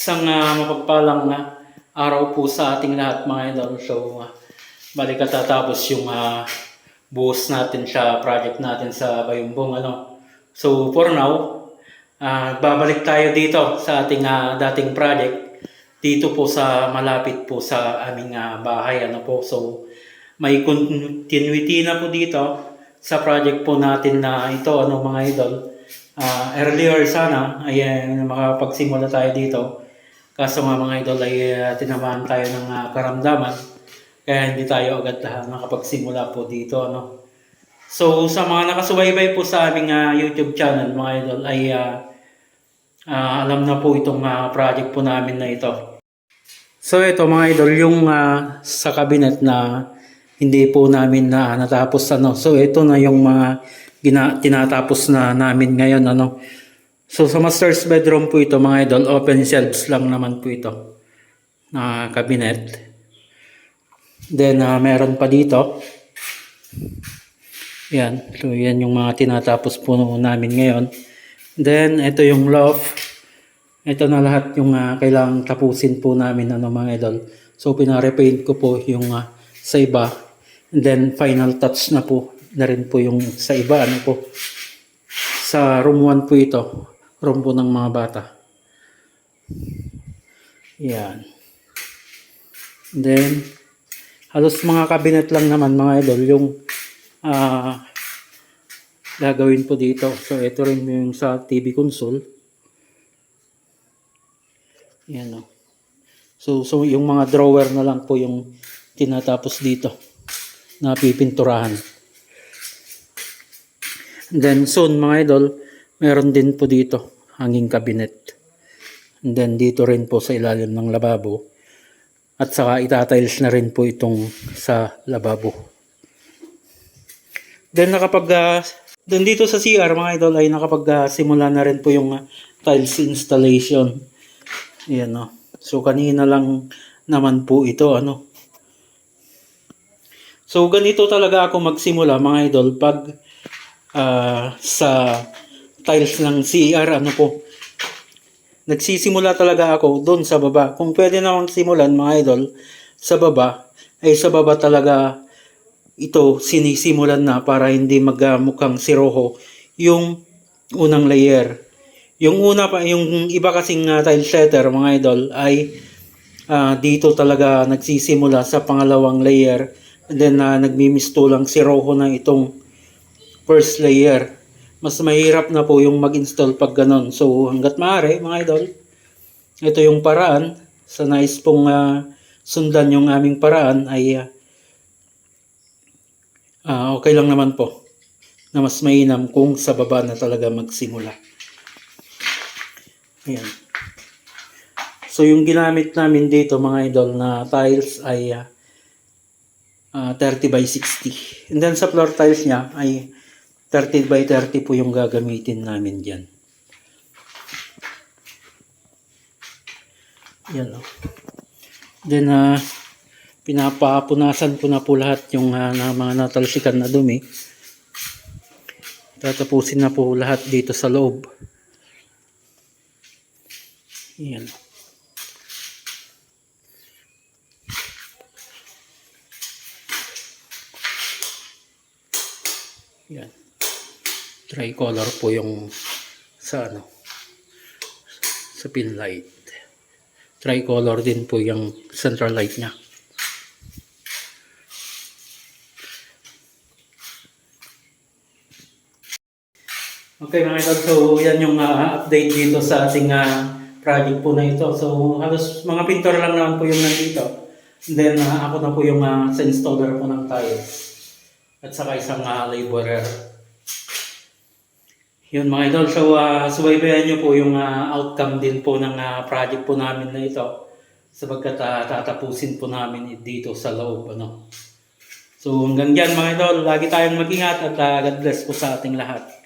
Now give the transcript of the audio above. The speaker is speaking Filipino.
Isang ah, mapagpalang ah, araw po sa ating lahat mga idol. So, uh, balik katatapos yung ah, buhos natin sa project natin sa Bayumbong. Ano. So, for now, ah, babalik tayo dito sa ating ah, dating project. Dito po sa malapit po sa aming ah, bahay. Ano po. So, may continuity na po dito sa project po natin na ito, ano mga idol. Ah, earlier sana ay makapagsimula tayo dito. Kaso nga mga idol ay uh, tinamaan tayo ng ah, karamdaman. Kaya hindi tayo agad uh, nakapagsimula po dito. Ano. So sa mga nakasubaybay po sa aming ah, YouTube channel mga idol ay ah, ah, alam na po itong ah, project po namin na ito. So ito mga idol yung ah, sa cabinet na hindi po namin na natapos ano. So ito na yung mga gina, tinatapos na namin ngayon ano. So sa master's bedroom po ito mga idol, open shelves lang naman po ito na cabinet. Then ah, meron pa dito. Yan. So yan yung mga tinatapos po namin ngayon. Then ito yung loft. Ito na lahat yung ah, kailangang tapusin po namin ano mga idol. So pinarepaint ko po yung ah, sa iba. And then final touch na po na rin po yung sa iba ano po. Sa room 1 po ito. Room po ng mga bata. Yan. Then halos mga cabinet lang naman mga idol yung ah gagawin po dito. So ito rin yung sa TV console. Yan o. So, so yung mga drawer na lang po yung tinatapos dito na pipinturahan. Then soon mga idol, meron din po dito hanging cabinet. And then dito rin po sa ilalim ng lababo. At saka itatiles na rin po itong sa lababo. Then nakapag uh, doon dito sa CR mga idol ay nakapag uh, simula na rin po yung uh, tiles installation. Ayan no. So kanina lang naman po ito ano. So ganito talaga ako magsimula mga idol pag ah, sa tiles ng CR ano po. Nagsisimula talaga ako doon sa baba. Kung pwede namang simulan mga idol sa baba ay sa baba talaga ito sinisimulan na para hindi magmukhang siroho yung unang layer. Yung una pa, yung iba kasing uh, tile setter mga idol ay ah, dito talaga nagsisimula sa pangalawang layer and then uh, nagmimistulang siroho na itong first layer. Mas mahirap na po yung mag-install pag ganon. So hanggat maaari mga idol, ito yung paraan sa nais pong ah, sundan yung aming paraan ay ah, Ah, okay lang naman po na mas mainam kung sa baba na talaga magsimula. Ayan. So yung ginamit namin dito mga idol na tiles ay ah, ah, 30 by 60. And then sa floor tiles niya ay 30 by 30 po yung gagamitin namin dyan. Yan o. Then ah, pinapapunasan ko na po lahat yung ah, na mga natalsikan na dumi. Tatapusin na po lahat dito sa loob. Yan. Yan. Tricolor po yung sa ano sa pin light. Tricolor din po yung central light niya. Okay mga idol, so yan yung ah, update dito sa ating ah, project po na ito. So halos mga pintor lang naman po yung nandito. And then ah, ako na po yung ah, sa installer po ng tiles. At saka isang uh, laborer. Yun mga idol, so uh, subaybayan nyo po yung ah, outcome din po ng ah, project po namin na ito. Sabagkat ah, tatapusin po namin dito sa loob. Ano. So hanggang dyan mga idol, lagi tayong mag-ingat at ah, God bless po sa ating lahat.